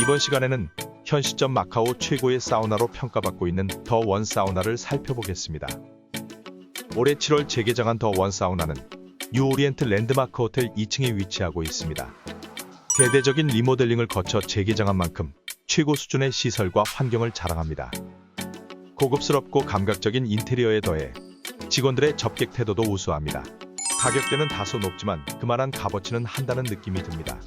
이번 시간에는 현 시점 마카오 최고의 사우나로 평가받고 있는 더 원 사우나를 살펴보겠습니다. 올해 7월 재개장한 더 원 사우나는 뉴오리엔트 랜드마크 호텔 2층에 위치하고 있습니다. 대대적인 리모델링을 거쳐 재개장한 만큼 최고 수준의 시설과 환경을 자랑합니다. 고급스럽고 감각적인 인테리어에 더해 직원들의 접객 태도도 우수합니다. 가격대는 다소 높지만 그만한 값어치는 한다는 느낌이 듭니다.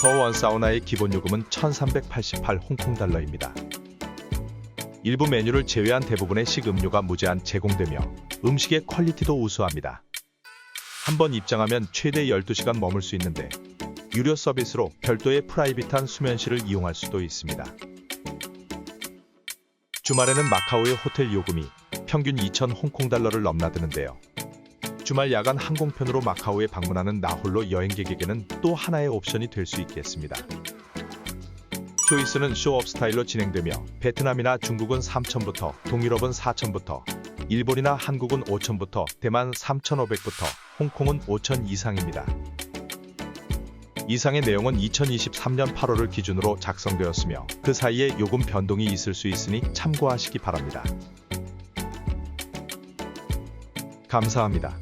더원 사우나의 기본 요금은 1388 홍콩 달러입니다. 일부 메뉴를 제외한 대부분의 식음료가 무제한 제공되며 음식의 퀄리티도 우수합니다. 한번 입장하면 최대 12시간 머물 수 있는데 유료 서비스로 별도의 프라이빗한 수면실을 이용할 수도 있습니다. 주말에는 마카오의 호텔 요금이 평균 2,000 홍콩 달러를 넘나드는데요. 주말 야간 항공편으로 마카오에 방문하는 나홀로 여행객에게는 또 하나의 옵션이 될 수 있겠습니다. 초이스는 쇼업 스타일로 진행되며 베트남이나 중국은 3,000부터 동유럽은 4,000부터 일본이나 한국은 5,000부터 대만 3,500부터 홍콩은 5,000 이상입니다. 이상의 내용은 2023년 8월을 기준으로 작성되었으며 그 사이에 요금 변동이 있을 수 있으니 참고하시기 바랍니다. 감사합니다.